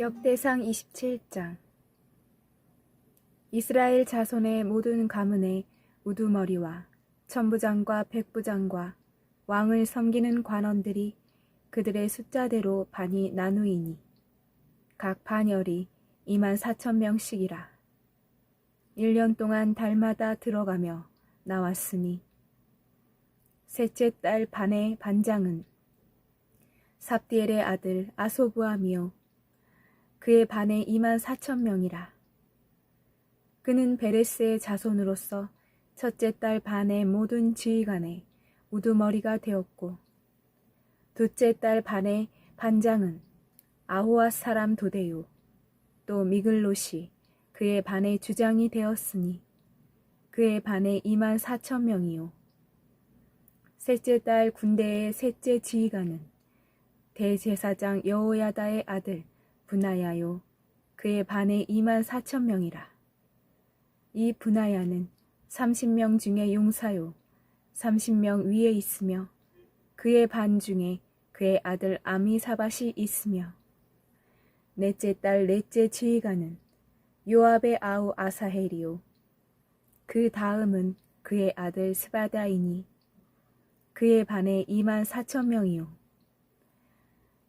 역대상 27장. 이스라엘 자손의 모든 가문의 우두머리와 천부장과 백부장과 왕을 섬기는 관원들이 그들의 숫자대로 반이 나누이니 각 반열이 2만 4천 명씩이라. 1년 동안 달마다 들어가며 나왔으니 셋째 딸 반의 반장은 삽디엘의 아들 아소부함이요 그의 반에 2만 4천 명이라. 그는 베레스의 자손으로서 첫째 딸 반의 모든 지휘관의 우두머리가 되었고 둘째 딸 반의 반장은 아호아 사람 도데요 또 미글롯이 그의 반의 주장이 되었으니 그의 반에 2만 4천 명이요 셋째 딸 군대의 셋째 지휘관은 대제사장 여호야다의 아들 분하야요 그의 반에 2만 4천 명이라. 이 분하야는 30명 중에 용사요 30명 위에 있으며 그의 반 중에 그의 아들 아미사밭이 있으며 넷째 딸 넷째 지휘관은 요압의 아우 아사헬이요 그 다음은 그의 아들 스바다이니 그의 반에 2만 4천 명이요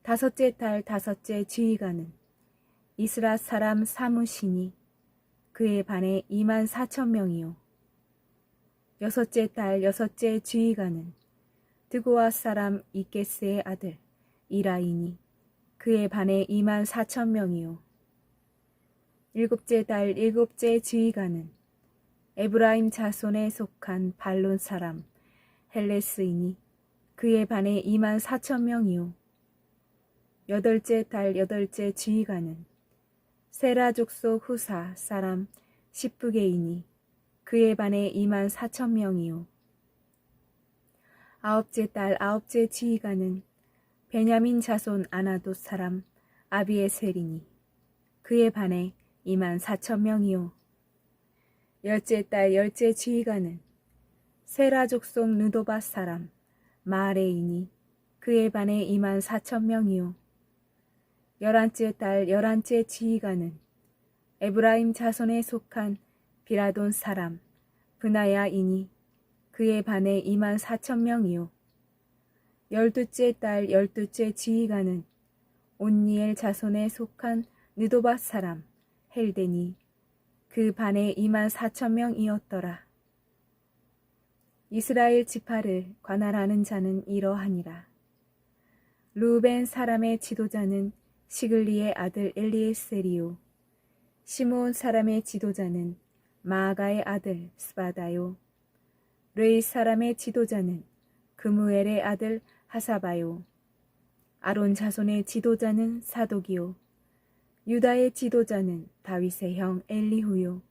다섯째 달 다섯째 지휘관은 이스라 사람 사무시니 그의 반에 2만 4천 명이요. 여섯째 달 여섯째 지휘관은 드고아 사람 이게스의 아들 이라이니 그의 반에 2만 4천 명이요. 일곱째 달 일곱째 지휘관은 에브라임 자손에 속한 발론 사람 헬레스이니 그의 반에 2만 4천 명이요. 여덟째 달 여덟째 지휘관은 세라 족속 후사 사람 십부게이니 그의 반에 2만 4천 명이요. 아홉째 달 아홉째 지휘관은 베냐민 자손 아나도 사람 아비에셀이니 그의 반에 2만 4천 명이요. 열째 달 열째 지휘관은 세라 족속 누도바 사람 마레이니 그의 반에 2만 4천 명이요. 열한째 달 열한째 지휘관은 에브라임 자손에 속한 비라돈 사람 브나야이니 그의 반에 2만 4천 명이요. 열두째 달 열두째 지휘관은 온니엘 자손에 속한 느도바 사람 헬데니 그 반에 2만 4천 명이었더라. 이스라엘 지파를 관할하는 자는 이러하니라. 루벤 사람의 지도자는 시글리의 아들 엘리에셀이요. 시므온 사람의 지도자는 마아가의 아들 스바다요. 레이 사람의 지도자는 그무엘의 아들 하사바요. 아론 자손의 지도자는 사독이요. 유다의 지도자는 다윗의 형 엘리후요.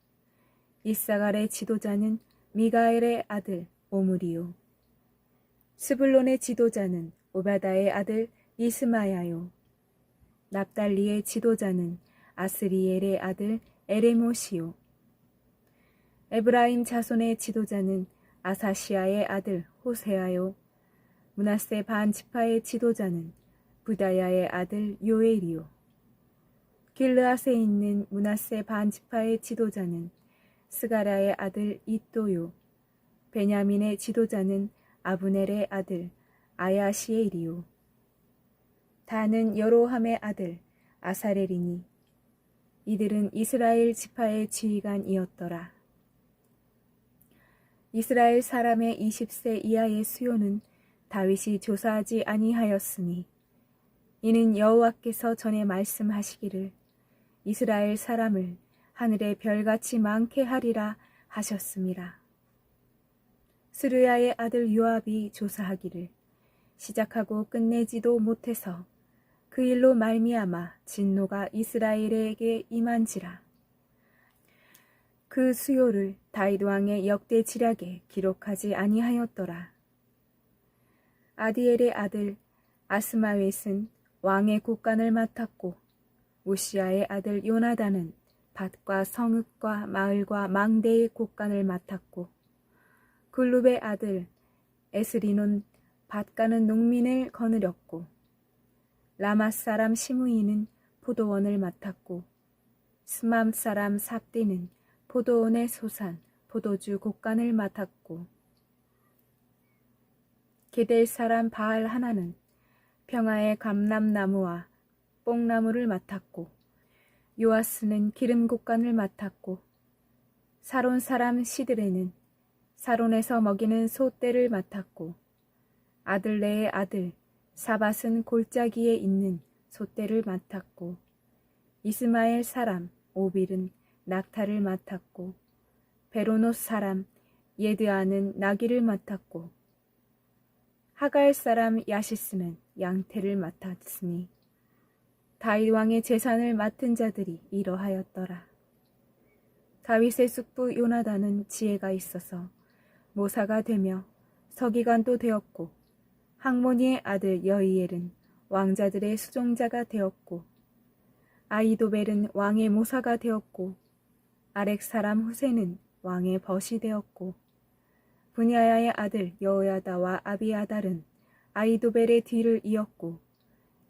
이사갈의 지도자는 미가엘의 아들 오므리요. 스불론의 지도자는 오바다의 아들 이스마야요. 납달리의 지도자는 아스리엘의 아들 에레모시요. 에브라임 자손의 지도자는 아사시아의 아들 호세아요. 문하세 반 지파의 지도자는 부다야의 아들 요엘이요. 길르앗에 있는 문하세 반 지파의 지도자는 스가라의 아들 이또요. 베냐민의 지도자는 아브넬의 아들 아야시엘이요. 다는 여로함의 아들 아사렐이니 이들은 이스라엘 지파의 지휘관이었더라. 이스라엘 사람의 20세 이하의 수요는 다윗이 조사하지 아니하였으니 이는 여호와께서 전에 말씀하시기를 이스라엘 사람을 하늘의 별같이 많게 하리라 하셨습니다. 스르야의 아들 요압이 조사하기를 시작하고 끝내지도 못해서 그 일로 말미암아 진노가 이스라엘에게 임한지라. 그 수요를 다윗 왕의 역대 지략에 기록하지 아니하였더라. 아디엘의 아들 아스마웻은 왕의 국간을 맡았고 우시아의 아들 요나단은 밭과 성읍과 마을과 망대의 국간을 맡았고 글룹의 아들 에스리논 밭가는 농민을 거느렸고 라마 사람 시므이는 포도원을 맡았고 스맘 사람 삽디는 포도원의 소산 포도주 곡간을 맡았고 게델 사람 바알 하나는 평화의 감람나무와 뽕나무를 맡았고 요아스는 기름 곡간을 맡았고 사론 사람 시드레는 사론에서 먹이는 소떼를 맡았고 아들레의 아들 사밧은 골짜기에 있는 소떼를 맡았고 이스마엘 사람 오빌은 낙타를 맡았고 베로노 사람 예드아는 나귀를 맡았고 하갈 사람 야시스는 양태를 맡았으니 다윗 왕의 재산을 맡은 자들이 이러하였더라. 다윗의 숙부 요나단은 지혜가 있어서 모사가 되며 서기관도 되었고 항모니의 아들 여이엘은 왕자들의 수종자가 되었고 아이도벨은 왕의 모사가 되었고 아렉 사람 후세는 왕의 벗이 되었고 분야야의 아들 여호야다와 아비아달은 아이도벨의 뒤를 이었고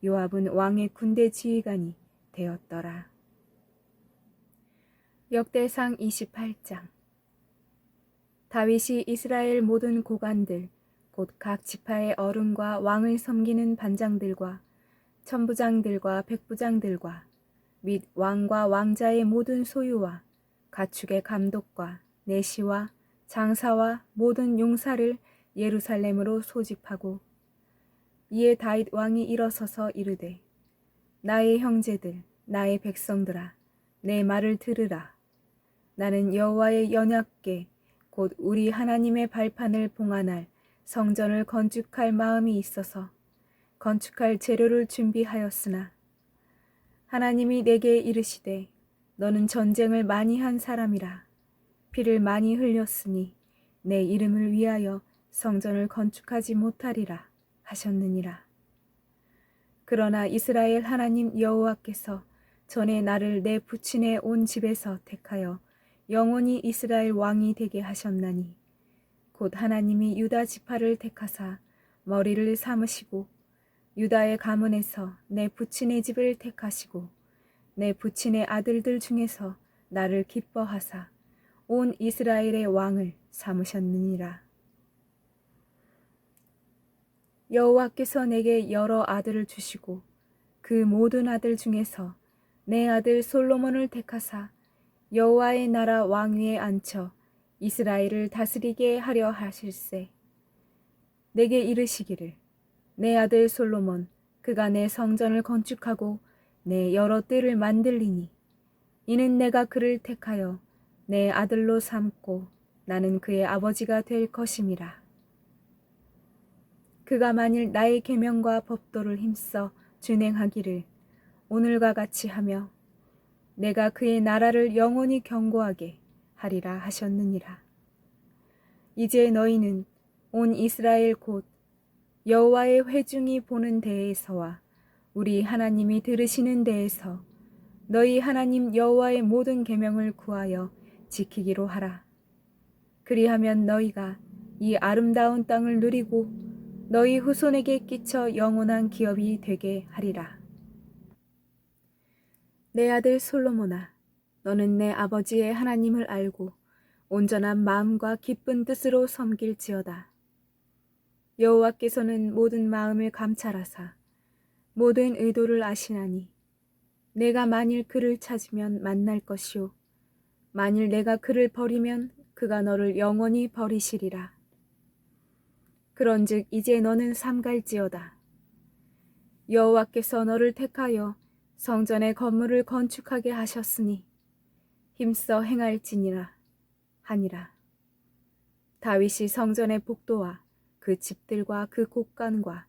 요압은 왕의 군대 지휘관이 되었더라. 역대상 28장 다윗이 이스라엘 모든 고관들 곧 각 지파의 어른과 왕을 섬기는 반장들과 천부장들과 백부장들과 및 왕과 왕자의 모든 소유와 가축의 감독과 내시와 장사와 모든 용사를 예루살렘으로 소집하고 이에 다윗 왕이 일어서서 이르되 나의 형제들 나의 백성들아 내 말을 들으라. 나는 여호와의 연약계 곧 우리 하나님의 발판을 봉안할 성전을 건축할 마음이 있어서 건축할 재료를 준비하였으나 하나님이 내게 이르시되 너는 전쟁을 많이 한 사람이라 피를 많이 흘렸으니 내 이름을 위하여 성전을 건축하지 못하리라 하셨느니라. 그러나 이스라엘 하나님 여호와께서 전에 나를 내 부친의 온 집에서 택하여 영원히 이스라엘 왕이 되게 하셨나니 곧 하나님이 유다 지파를 택하사 머리를 삼으시고 유다의 가문에서 내 부친의 집을 택하시고 내 부친의 아들들 중에서 나를 기뻐하사 온 이스라엘의 왕을 삼으셨느니라. 여호와께서 내게 여러 아들을 주시고 그 모든 아들 중에서 내 아들 솔로몬을 택하사 여호와의 나라 왕위에 앉혀 이스라엘을 다스리게 하려 하실세. 내게 이르시기를 내 아들 솔로몬 그가 내 성전을 건축하고 내 여러 뜰을 만들리니 이는 내가 그를 택하여 내 아들로 삼고 나는 그의 아버지가 될 것임이라. 그가 만일 나의 계명과 법도를 힘써 준행하기를 오늘과 같이 하며 내가 그의 나라를 영원히 경고하게 하리라 하셨느니라. 이제 너희는 온 이스라엘 곧 여호와의 회중이 보는 데에서와 우리 하나님이 들으시는 데에서 너희 하나님 여호와의 모든 계명을 구하여 지키기로 하라. 그리하면 너희가 이 아름다운 땅을 누리고 너희 후손에게 끼쳐 영원한 기업이 되게 하리라. 내 아들 솔로몬아, 너는 내 아버지의 하나님을 알고 온전한 마음과 기쁜 뜻으로 섬길지어다. 여호와께서는 모든 마음을 감찰하사 모든 의도를 아시나니 내가 만일 그를 찾으면 만날 것이요 만일 내가 그를 버리면 그가 너를 영원히 버리시리라. 그런즉 이제 너는 삼갈지어다. 여호와께서 너를 택하여 성전의 건물을 건축하게 하셨으니 힘써 행할지니라 하니라. 다윗이 성전의 복도와 그 집들과 그 곳간과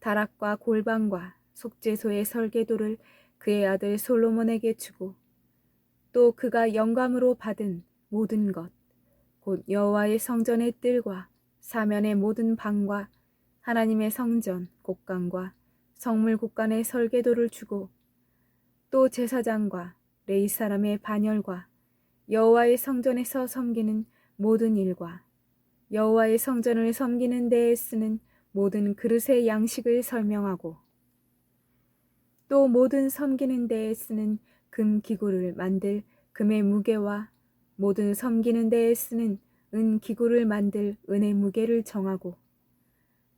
다락과 골방과 속죄소의 설계도를 그의 아들 솔로몬에게 주고 또 그가 영감으로 받은 모든 것, 곧 여호와의 성전의 뜰과 사면의 모든 방과 하나님의 성전 곳간과 성물 곳간의 설계도를 주고 또 제사장과 레이 사람의 반열과 여호와의 성전에서 섬기는 모든 일과 여호와의 성전을 섬기는 데에 쓰는 모든 그릇의 양식을 설명하고 또 모든 섬기는 데에 쓰는 금 기구를 만들 금의 무게와 모든 섬기는 데에 쓰는 은 기구를 만들 은의 무게를 정하고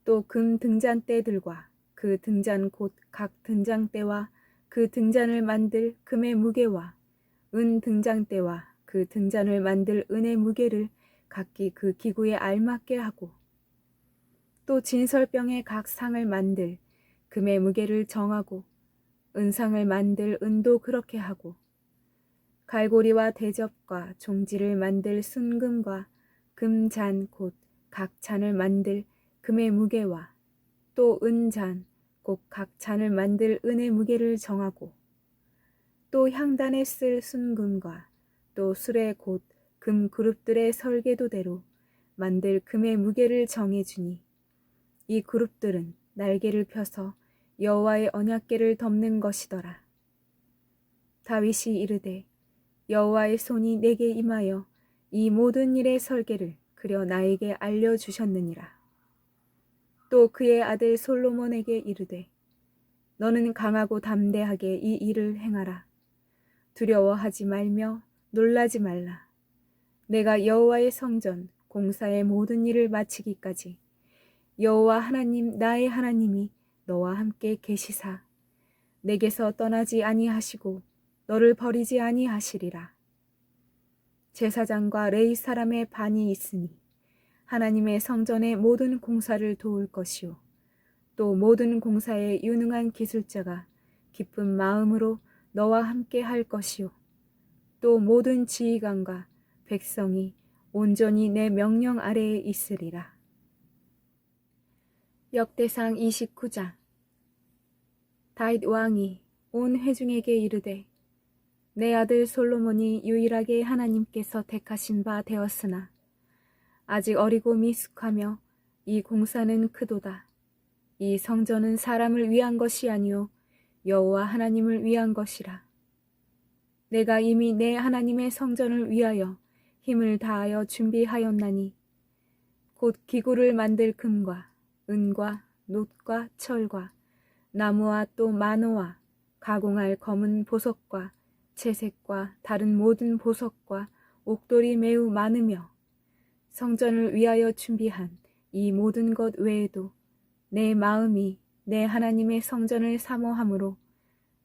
또 금 등잔대들과 그 등잔 곧 각 등잔대와 그 등잔을 만들 금의 무게와 은 등잔대와 그 등잔을 만들 은의 무게를 각기 그 기구에 알맞게 하고 또 진설병의 각 상을 만들 금의 무게를 정하고 은상을 만들 은도 그렇게 하고 갈고리와 대접과 종지를 만들 순금과 금잔 곧 각 잔을 만들 금의 무게와 또 은잔 곧 각 잔을 만들 은의 무게를 정하고 또 향단에 쓸 순금과 또 술의 곧 금 그룹들의 설계도대로 만들 금의 무게를 정해 주니 이 그룹들은 날개를 펴서 여호와의 언약궤를 덮는 것이더라. 다윗이 이르되 여호와의 손이 내게 임하여 이 모든 일의 설계를 그려 나에게 알려 주셨느니라. 또 그의 아들 솔로몬에게 이르되 너는 강하고 담대하게 이 일을 행하라. 두려워하지 말며 놀라지 말라. 내가 여호와의 성전 공사의 모든 일을 마치기까지 여호와 하나님 나의 하나님이 너와 함께 계시사 내게서 떠나지 아니하시고 너를 버리지 아니하시리라. 제사장과 레이 사람의 반이 있으니 하나님의 성전의 모든 공사를 도울 것이요. 또 모든 공사에 유능한 기술자가 기쁜 마음으로 너와 함께 할 것이요. 또 모든 지휘관과 백성이 온전히 내 명령 아래에 있으리라. 역대상 29장. 다윗 왕이 온 회중에게 이르되 내 아들 솔로몬이 유일하게 하나님께서 택하신 바 되었으나 아직 어리고 미숙하며 이 공사는 크도다. 이 성전은 사람을 위한 것이 아니요 여호와 하나님을 위한 것이라. 내가 이미 내 하나님의 성전을 위하여 힘을 다하여 준비하였나니 곧 기구를 만들 금과 은과 놋과 철과 나무와 또 만호와 가공할 검은 보석과 채색과 다른 모든 보석과 옥돌이 매우 많으며 성전을 위하여 준비한 이 모든 것 외에도 내 마음이 내 하나님의 성전을 사모함으로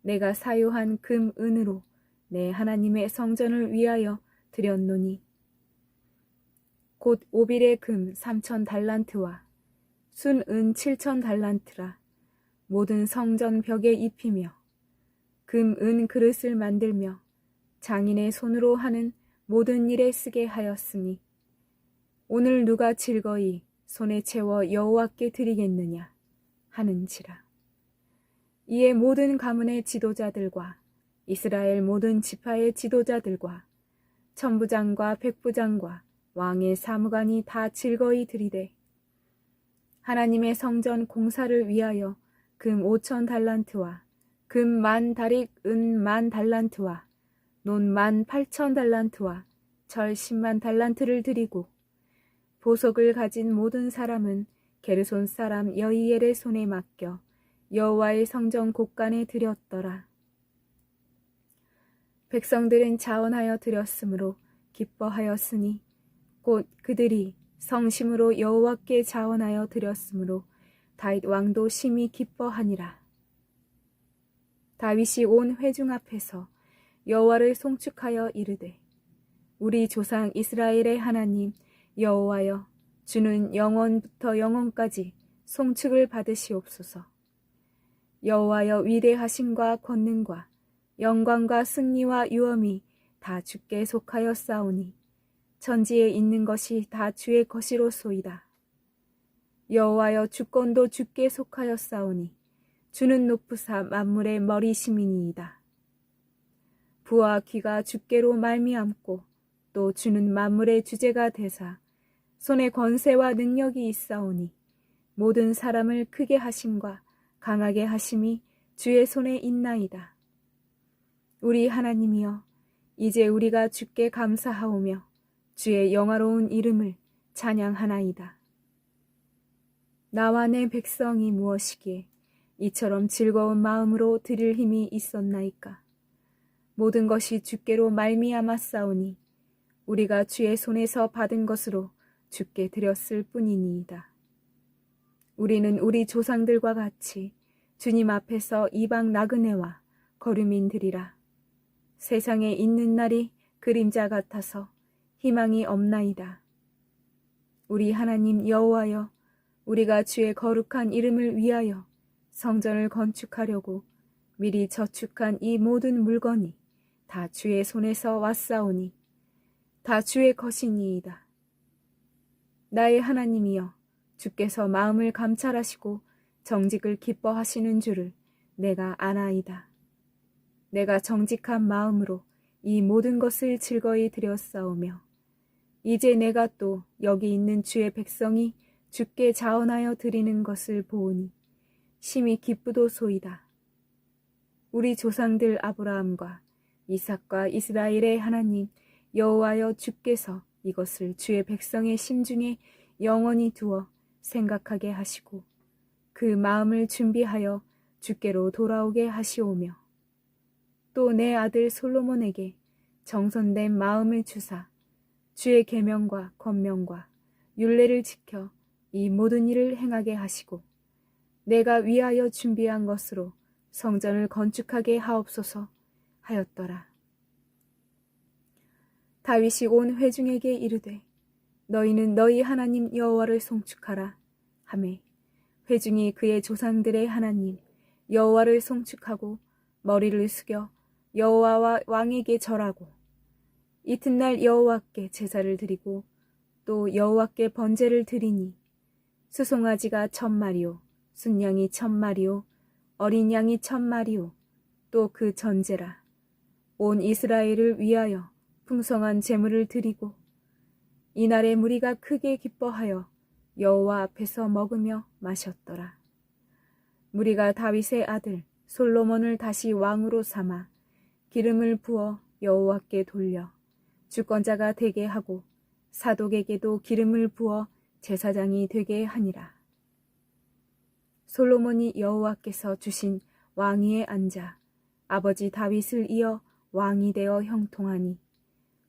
내가 사유한 금 은으로 내 하나님의 성전을 위하여 드렸노니 곧 오빌의 금 삼천 달란트와 순은 칠천 달란트라 모든 성전 벽에 입히며 금, 은 그릇을 만들며 장인의 손으로 하는 모든 일에 쓰게 하였으니 오늘 누가 즐거이 손에 채워 여호와께 드리겠느냐 하는지라. 이에 모든 가문의 지도자들과 이스라엘 모든 지파의 지도자들과 천부장과 백부장과 왕의 사무관이 다 즐거이 드리되 하나님의 성전 공사를 위하여 금 오천 달란트와 금 만 다릭 은 만 달란트와 논만 팔천 달란트와 절 십만 달란트를 드리고 보석을 가진 모든 사람은 게르손 사람 여이엘의 손에 맡겨 여호와의 성전 곳간에 드렸더라. 백성들은 자원하여 드렸으므로 기뻐하였으니 곧 그들이 성심으로 여호와께 자원하여 드렸으므로 다윗 왕도 심히 기뻐하니라. 다윗이 온 회중 앞에서 여호와를 송축하여 이르되 우리 조상 이스라엘의 하나님 여호와여 주는 영원부터 영원까지 송축을 받으시옵소서. 여호와여 위대하심과 권능과 영광과 승리와 유엄이 다 주께 속하여 싸우니 천지에 있는 것이 다 주의 것이로소이다. 여호와여 주권도 주께 속하여 싸우니 주는 높으사 만물의 머리시민이이다. 부와 귀가 주께로 말미암고 또 주는 만물의 주제가 되사 손에 권세와 능력이 있사오니 모든 사람을 크게 하심과 강하게 하심이 주의 손에 있나이다. 우리 하나님이여 이제 우리가 주께 감사하오며 주의 영화로운 이름을 찬양하나이다. 나와 내 백성이 무엇이기에 이처럼 즐거운 마음으로 드릴 힘이 있었나이까. 모든 것이 주께로 말미암아 싸우니 우리가 주의 손에서 받은 것으로 주께 드렸을 뿐이니이다. 우리는 우리 조상들과 같이 주님 앞에서 이방 나그네와 거류민들이라. 세상에 있는 날이 그림자 같아서 희망이 없나이다. 우리 하나님 여호와여 우리가 주의 거룩한 이름을 위하여 성전을 건축하려고 미리 저축한 이 모든 물건이 다 주의 손에서 왔사오니 다 주의 것이니이다. 나의 하나님이여 주께서 마음을 감찰하시고 정직을 기뻐하시는 줄을 내가 아나이다. 내가 정직한 마음으로 이 모든 것을 즐거이 드렸사오며 이제 내가 또 여기 있는 주의 백성이 주께 자원하여 드리는 것을 보오니 심히 기쁘도소이다. 우리 조상들 아브라함과 이삭과 이스라엘의 하나님 여호와여 주께서 이것을 주의 백성의 심중에 영원히 두어 생각하게 하시고 그 마음을 준비하여 주께로 돌아오게 하시오며 또 내 아들 솔로몬에게 정선된 마음을 주사 주의 계명과 권명과 율례를 지켜 이 모든 일을 행하게 하시고 내가 위하여 준비한 것으로 성전을 건축하게 하옵소서 하였더라. 다윗이 온 회중에게 이르되 너희는 너희 하나님 여호와를 송축하라. 하매 회중이 그의 조상들의 하나님 여호와를 송축하고 머리를 숙여 여호와와 왕에게 절하고 이튿날 여호와께 제사를 드리고 또 여호와께 번제를 드리니 수송아지가 천 마리요 순양이 천 마리요 어린 양이 천 마리요 또 그 전제라. 온 이스라엘을 위하여 풍성한 제물을 드리고 이날에 무리가 크게 기뻐하여 여호와 앞에서 먹으며 마셨더라. 무리가 다윗의 아들 솔로몬을 다시 왕으로 삼아 기름을 부어 여호와께 돌려 주권자가 되게 하고 사독에게도 기름을 부어 제사장이 되게 하니라. 솔로몬이 여호와께서 주신 왕위에 앉아 아버지 다윗을 이어 왕이 되어 형통하니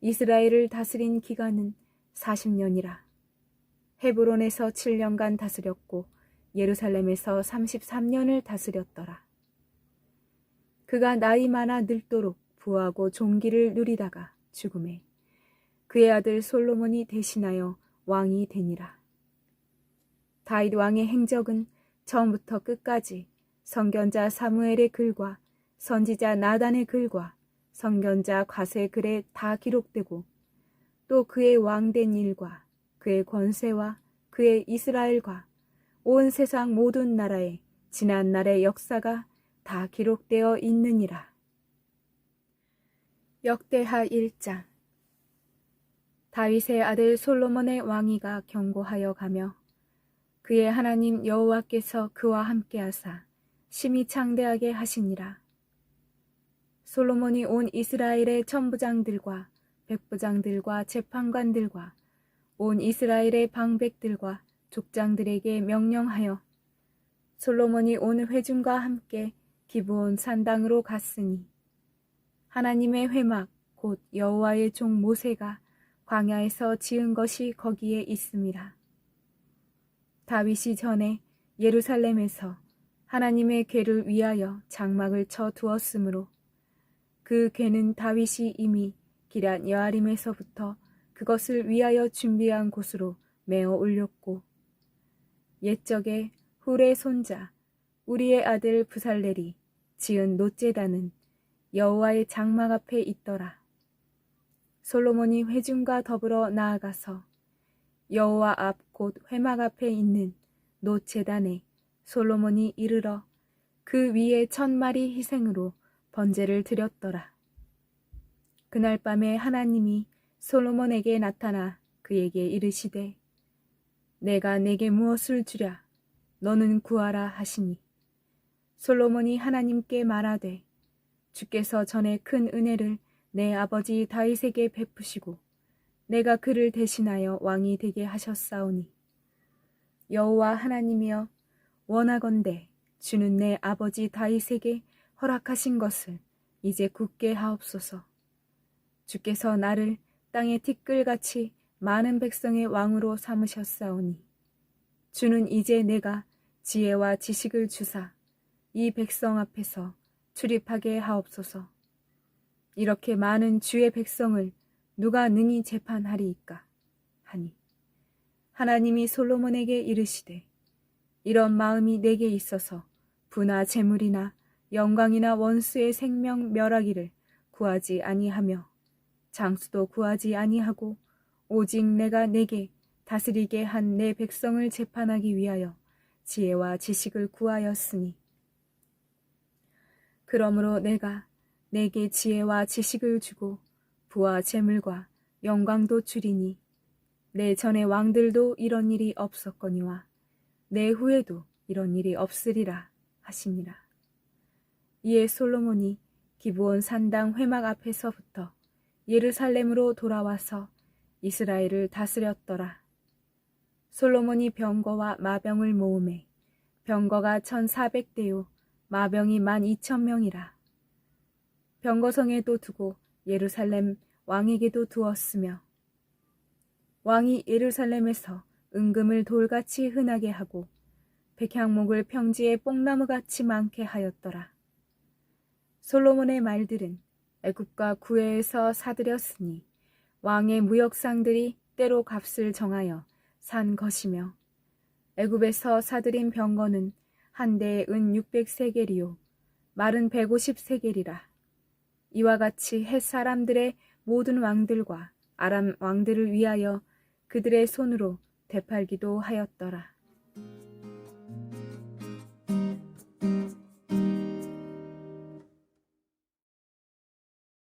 이스라엘을 다스린 기간은 40년이라. 헤브론에서 7년간 다스렸고 예루살렘에서 33년을 다스렸더라. 그가 나이 많아 늙도록 부하고 종기를 누리다가 죽음에 그의 아들 솔로몬이 대신하여 왕이 되니라. 다윗 왕의 행적은 처음부터 끝까지 성견자 사무엘의 글과 선지자 나단의 글과 성견자 과세 글에 다 기록되고 또 그의 왕된 일과 그의 권세와 그의 이스라엘과 온 세상 모든 나라의 지난 날의 역사가 다 기록되어 있느니라. 역대하 1장 다윗의 아들 솔로몬의 왕위가 경고하여 가며 그의 하나님 여호와께서 그와 함께하사 심히 창대하게 하시니라. 솔로몬이 온 이스라엘의 천부장들과 백부장들과 재판관들과 온 이스라엘의 방백들과 족장들에게 명령하여 솔로몬이 온 회중과 함께 기브온 산당으로 갔으니 하나님의 회막 곧 여호와의 종 모세가 광야에서 지은 것이 거기에 있습니다. 다윗이 전에 예루살렘에서 하나님의 궤를 위하여 장막을 쳐 두었으므로 그 궤는 다윗이 이미 기란 여아림에서부터 그것을 위하여 준비한 곳으로 메어 올렸고 옛적에 훌의 손자 우리의 아들 부살렐이 지은 노제단은 여호와의 장막 앞에 있더라. 솔로몬이 회중과 더불어 나아가서 여호와 앞 곧 회막 앞에 있는 노제단에 솔로몬이 이르러 그 위에 천 마리 희생으로 번제를 드렸더라. 그날 밤에 하나님이 솔로몬에게 나타나 그에게 이르시되 내가 내게 무엇을 주랴? 너는 구하라 하시니. 솔로몬이 하나님께 말하되 주께서 전에 큰 은혜를 내 아버지 다윗에게 베푸시고 내가 그를 대신하여 왕이 되게 하셨사오니. 여호와 하나님이여 원하건대 주는 내 아버지 다윗에게 허락하신 것을 이제 굳게 하옵소서. 주께서 나를 땅의 티끌같이 많은 백성의 왕으로 삼으셨사오니 주는 이제 내가 지혜와 지식을 주사 이 백성 앞에서 출입하게 하옵소서. 이렇게 많은 주의 백성을 누가 능히 재판하리이까 하니 하나님이 솔로몬에게 이르시되 이런 마음이 내게 있어서 부나 재물이나 영광이나 원수의 생명 멸하기를 구하지 아니하며 장수도 구하지 아니하고 오직 내가 내게 다스리게 한 내 백성을 재판하기 위하여 지혜와 지식을 구하였으니 그러므로 내가 내게 지혜와 지식을 주고 부와 재물과 영광도 주리니 내 전의 왕들도 이런 일이 없었거니와 내 후에도 이런 일이 없으리라 하시니라. 이에 솔로몬이 기브온 산당 회막 앞에서부터 예루살렘으로 돌아와서 이스라엘을 다스렸더라. 솔로몬이 병거와 마병을 모음해 병거가 천사백 대요 마병이 만 이천 명이라. 병거성에도 두고 예루살렘 왕에게도 두었으며 왕이 예루살렘에서 은금을 돌같이 흔하게 하고 백향목을 평지에 뽕나무같이 많게 하였더라. 솔로몬의 말들은 애굽과 구해에서 사들였으니 왕의 무역상들이 때로 값을 정하여 산 것이며 애굽에서 사들인 병거는 한 대에 은 600세겔이요 말은 150세겔이라 이와 같이 햇 사람들의 모든 왕들과 아람 왕들을 위하여 그들의 손으로 되팔기도 하였더라.